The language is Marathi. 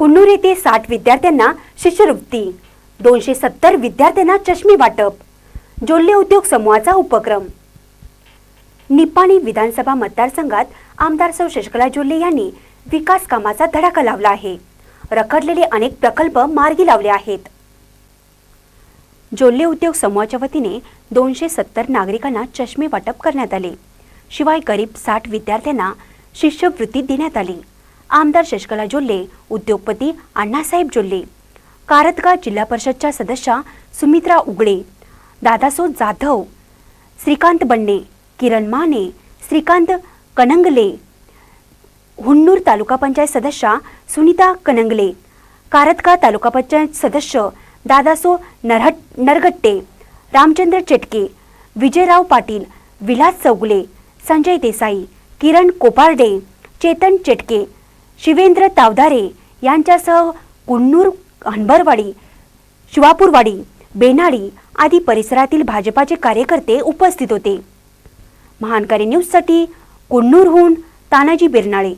कुन्नूर येथे साठ विद्यार्थ्यांना शिष्यवृत्ती दोनशे सत्तर विद्यार्थ्यांना चष्मे वाटप जोल्ले उद्योग समूहाचा उपक्रम. निपाणी विधानसभा मतदारसंघात आमदार सौ शशकला जोल्ले यांनी विकास कामाचा धडाका लावला आहे. रखडलेले अनेक प्रकल्प मार्गी लावले आहेत. जोल्ले उद्योग समूहाच्या वतीने दोनशे सत्तर नागरिकांना चष्मे वाटप करण्यात आले. शिवाय गरीब साठ विद्यार्थ्यांना शिष्यवृत्ती देण्यात आली. आमदार शशकला जोल्ले उद्योगपती अण्णासाहेब जोल्ले कारतगा जिल्हा परिषदच्या सदस्या सुमित्रा उगळे दादासो जाधव श्रीकांत बंडे किरण माने श्रीकांत कनंगले हुन्नूर तालुका पंचायत सदस्या सुनीता कनंगले कारतका तालुका पंचायत सदस्य दादासो नरहट नरगट्टे रामचंद्र चेटके विजयराव पाटील विलास चौगुले संजय देसाई किरण कोपार्डे चेतन चेटके शिवेंद्र तावधारे यांच्यासह कुन्नूर हनबरवाडी शिवापूरवाडी बेनाडी आदी परिसरातील भाजपाचे कार्यकर्ते उपस्थित होते. महानकारी न्यूजसाठी कुन्नूरहून तानाजी बिरनाळे.